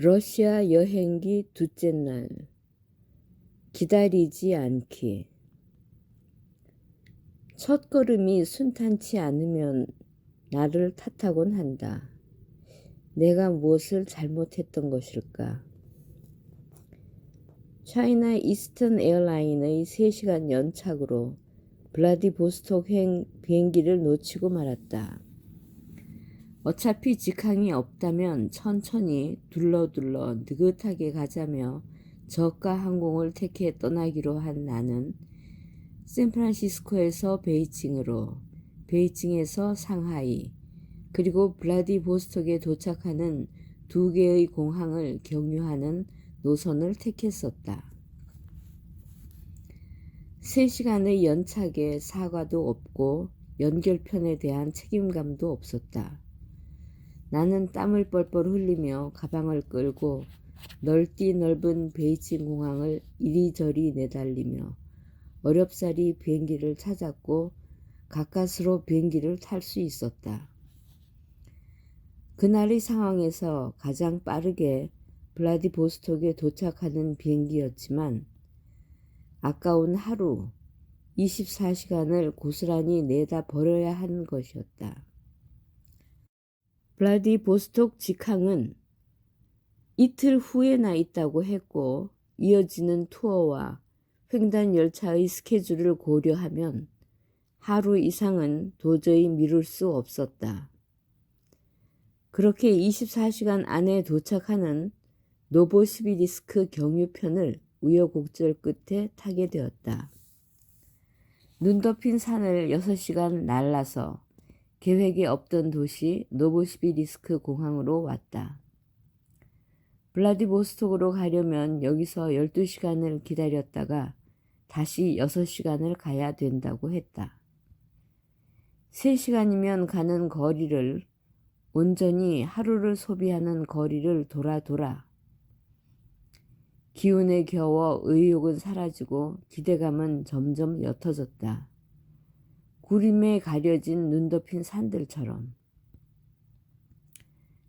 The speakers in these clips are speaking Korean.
러시아 여행기 둘째 날 기다리지 않기 첫 걸음이 순탄치 않으면 나를 탓하곤 한다. 내가 무엇을 잘못했던 것일까? 차이나 이스턴 에어라인의 3시간 연착으로 블라디보스톡행 비행기를 놓치고 말았다. 어차피 직항이 없다면 천천히 둘러둘러 느긋하게 가자며 저가 항공을 택해 떠나기로 한 나는 샌프란시스코에서 베이징으로 베이징에서 상하이 그리고 블라디보스톡에 도착하는 두 개의 공항을 경유하는 노선을 택했었다. 3시간의 연착에 사과도 없고 연결편에 대한 책임감도 없었다. 나는 땀을 뻘뻘 흘리며 가방을 끌고 넓디 넓은 베이징 공항을 이리저리 내달리며 어렵사리 비행기를 찾았고 가까스로 비행기를 탈 수 있었다. 그날의 상황에서 가장 빠르게 블라디보스톡에 도착하는 비행기였지만 아까운 하루 24시간을 고스란히 내다 버려야 한 것이었다. 블라디보스톡 직항은 이틀 후에 나 있다고 했고 이어지는 투어와 횡단 열차의 스케줄을 고려하면 하루 이상은 도저히 미룰 수 없었다. 그렇게 24시간 안에 도착하는 노보시비리스크 경유편을 우여곡절 끝에 타게 되었다. 눈 덮인 산을 6시간 날라서 계획에 없던 도시 노보시비리스크 공항으로 왔다. 블라디보스톡으로 가려면 여기서 12시간을 기다렸다가 다시 6시간을 가야 된다고 했다. 3시간이면 가는 거리를 온전히 하루를 소비하는 거리를 돌아 돌아 기운에 겨워 의욕은 사라지고 기대감은 점점 옅어졌다. 구림에 가려진 눈 덮인 산들처럼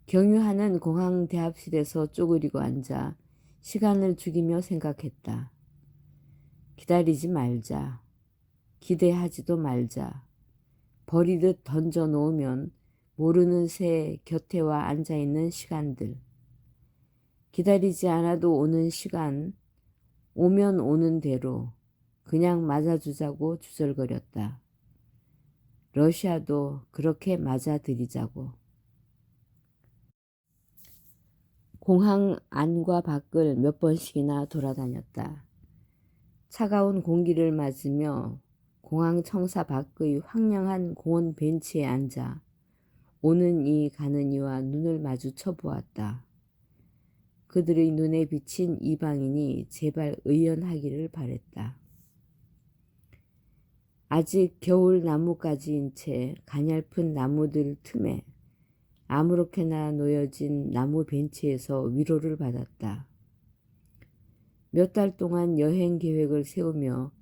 경유하는 공항 대합실에서 쪼그리고 앉아 시간을 죽이며 생각했다. 기다리지 말자. 기대하지도 말자. 버리듯 던져 놓으면 모르는 새 곁에와 앉아 있는 시간들. 기다리지 않아도 오는 시간, 오면 오는 대로 그냥 맞아주자고 주절거렸다. 러시아도 그렇게 맞아들이자고. 공항 안과 밖을 몇 번씩이나 돌아다녔다. 차가운 공기를 맞으며 공항 청사 밖의 황량한 공원 벤치에 앉아 오는 이 가는 이와 눈을 마주쳐 보았다. 그들의 눈에 비친 이방인이 제발 의연하기를 바랬다. 아직 겨울 나무까지인 채 가냘픈 나무들 틈에 아무렇게나 놓여진 나무 벤치에서 위로를 받았다. 몇 달 동안 여행 계획을 세우며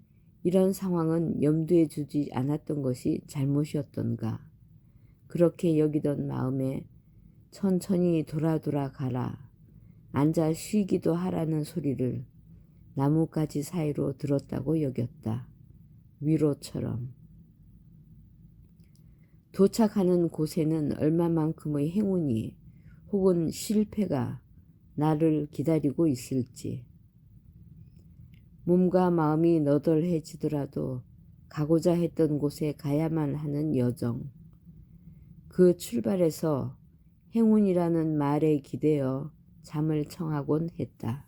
이런 상황은 염두에 두지 않았던 것이 잘못이었던가. 그렇게 여기던 마음에 천천히 돌아 돌아 가라. 앉아 쉬기도 하라는 소리를 나뭇가지 사이로 들었다고 여겼다. 위로처럼. 도착하는 곳에는 얼마만큼의 행운이 혹은 실패가 나를 기다리고 있을지. 몸과 마음이 너덜해지더라도 가고자 했던 곳에 가야만 하는 여정. 그 출발에서 행운이라는 말에 기대어 잠을 청하곤 했다.